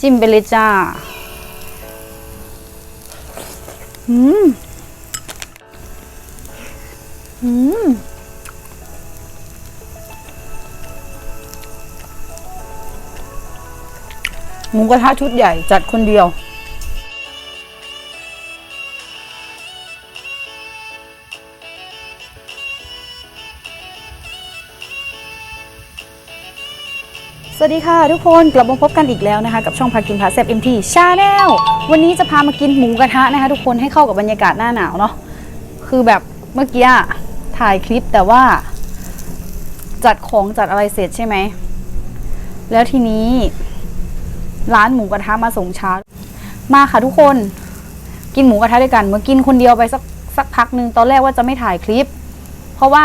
จิ้มไปเลยจ้าอืมอืมหมูกระทะชุดใหญ่จัดคนเดียว สวัสดีค่ะทุกคนกลับมาพบกันอีกแล้วนะคะ กับช่องพากินพาแซบเอ็มทีชาแนลวันนี้จะพามากินหมูกระทะนะคะ ทุกคนให้เข้ากับบรรยากาศหน้าหนาวเนาะคือแบบเมื่อกี้ถ่ายคลิปแต่ว่า จัดของจัดอะไรเสร็จใช่ไหม แล้วทีนี้ ร้านหมูกระทะมาส่งช้า มาค่ะทุกคน กินหมูกระทะด้วยกันเมื่อกินคนเดียวไปสักสักพักหนึ่งตอนแรกว่าจะไม่ถ่ายคลิป เพราะว่า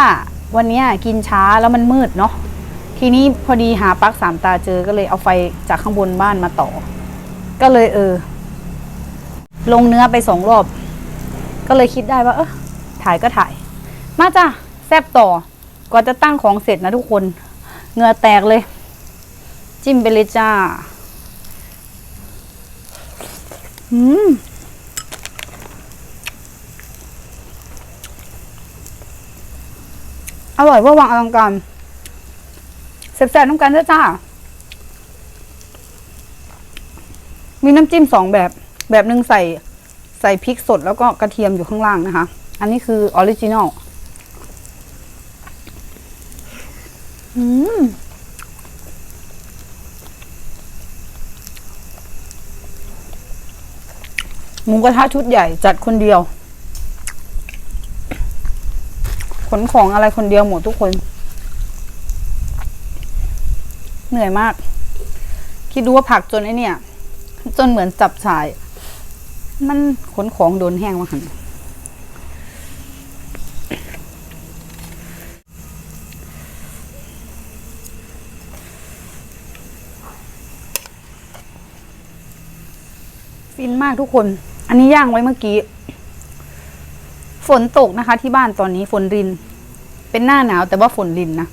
วันนี้กินช้าแล้วมันมืดเนาะ ทีนี้พอดีหาปลั๊กสามตาเจอก็เลยเอาไฟจากข้างบนบ้านมาต่อ ก็เลยเออ ลงเนื้อไปสองรอบ ก็เลยคิดได้ว่า เออถ่ายก็ถ่าย มาจ้ะแซบต่อก่อนจะตั้งของเสร็จนะทุกคนเงือแตกเลย จิ้มไปเลยจ้าอืมอร่อยว่าวังอลังการ แซ่บๆน้ำกันด้วยจ้า มีน้ำจิ้มสองแบบ แบบหนึ่งใส่ใส่พริกสดแล้วก็กระเทียมอยู่ข้างล่างนะคะ อันนี้คือออริจินอลอืมหมูกระทะชุดใหญ่จัดคนเดียว ขนของอะไรคนเดียวหมดทุกคน เหนื่อยมาก คิดดูว่าผักจนไอเนี่ย จนเหมือนจับฉาย มันขนของโดนแห้งมาหันฟินมากทุกคน อันนี้ย่างไว้เมื่อกี้ ฝนตกนะคะ ที่บ้านตอนนี้ฝนริน เป็นหน้าหนาวแต่ว่าฝนรินนะ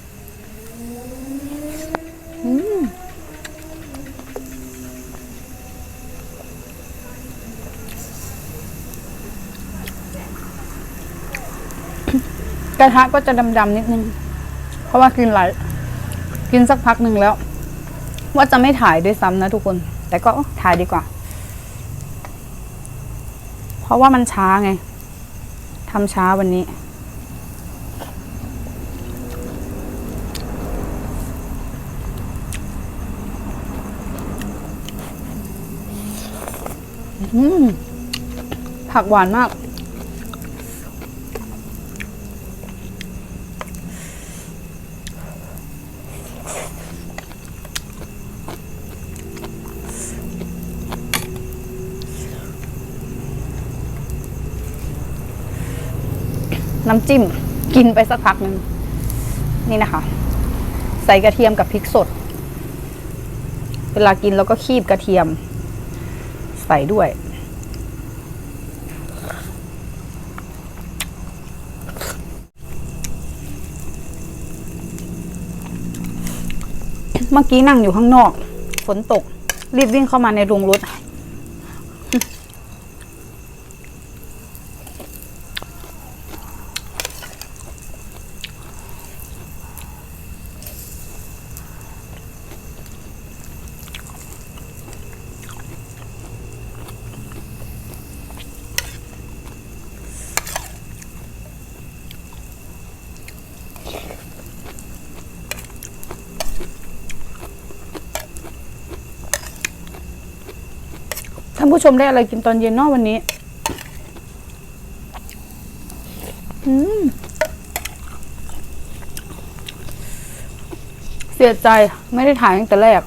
อืมก ระทะก็จะดำๆนิดนึง เพราะว่ากินหลายกินสักพักหนึ่งแล้ว ว่าจะไม่ถ่ายด้วยซ้ำนะทุกคน แต่ก็ถ่ายดีกว่า เพราะว่ามันช้าไงทำช้าวันนี้อืมผักหวานมาก น้ำจิ้ม กินไปสักพักหนึ่งนี่นะคะ ใส่กระเทียมกับพริกสด เวลากินเราก็คีบกระเทียม ใส่ด้วย เมื่อกี้นั่งอยู่ข้างนอก ฝนตก รีบวิ่งเข้ามาในโรงรถ ท่านผู้ชมได้อะไรกินตอนเย็นนอกวันนี้ อืม เสียใจไม่ได้ถ่ายตั้งแต่แรก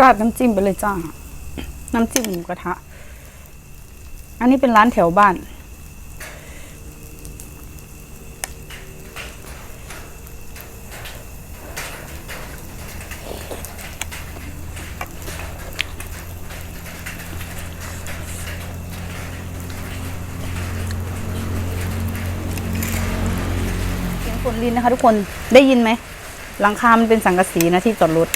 ราดน้ำจิ้มไปเลยจ้า น้ำจิ้มหมูกระทะ อันนี้เป็นร้านแถวบ้าน เสียงฝนลินนะคะทุกคนได้ยินไหม หลังคา มันเป็นสังกะสีนะที่จอดรถ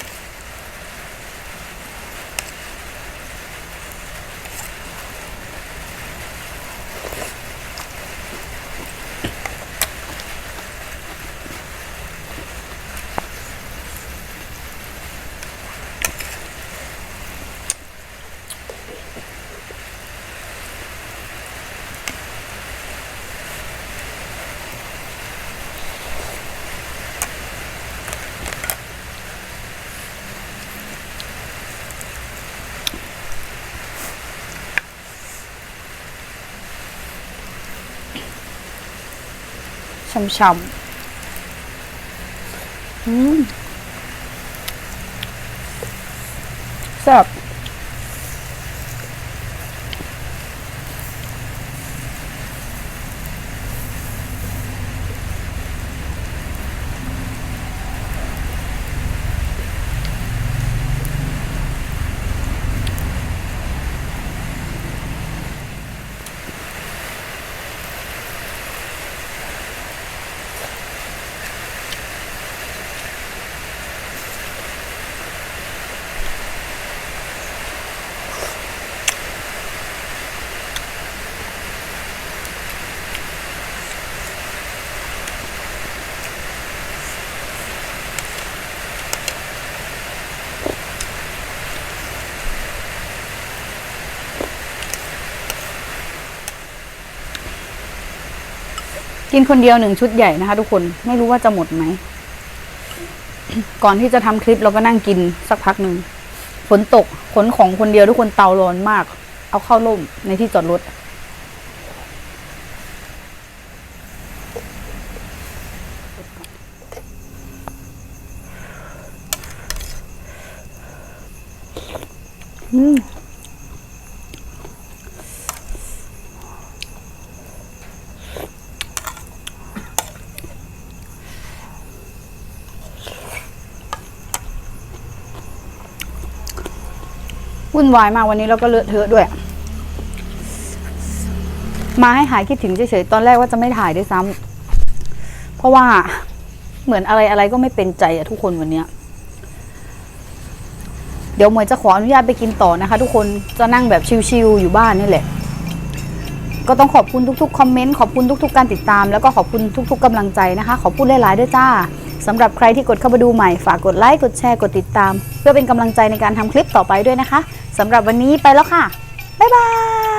ช่ำๆอืมแซ่บ กินคนเดียวหนึ่งชุดใหญ่นะคะ ทุกคนไม่รู้ว่าจะหมดไหม ก่อนที่จะทำคลิปเราก็นั่งกินสักพักหนึ่งฝนตกขนของคนเดียวทุกคนเตาร้อนมาก เอาเข้าร่มในที่จอดรถอืม วุ่นวายมากวันนี้เราก็เลอะเทอะด้วย มาให้หายคิดถึงเฉยๆตอนแรกว่าจะไม่ถ่ายด้วยซ้ำเพราะว่าเหมือนอะไรอะไรก็ไม่เป็นใจอะทุกคนวันเนี้ยเดี๋ยวเหมวยจะขออนุญาตไปกินต่อนะคะ ทุกคนจะนั่งแบบชิลๆอยู่บ้านนี่แหละ ก็ต้องขอบคุณทุกๆคอมเมนต์ขอบคุณทุก ๆ การติดตาม แล้วก็ขอบคุณทุก ๆกำลังใจนะคะ ขอบคุณหลายๆด้วยจ้า สำหรับใครที่กดเข้ามาดูใหม่ฝากกดไลค์กดแชร์กดติดตาม เพื่อเป็นกำลังใจในการทำคลิปต่อไปด้วยนะคะสำหรับวันนี้ไปแล้วค่ะ บ๊ายบาย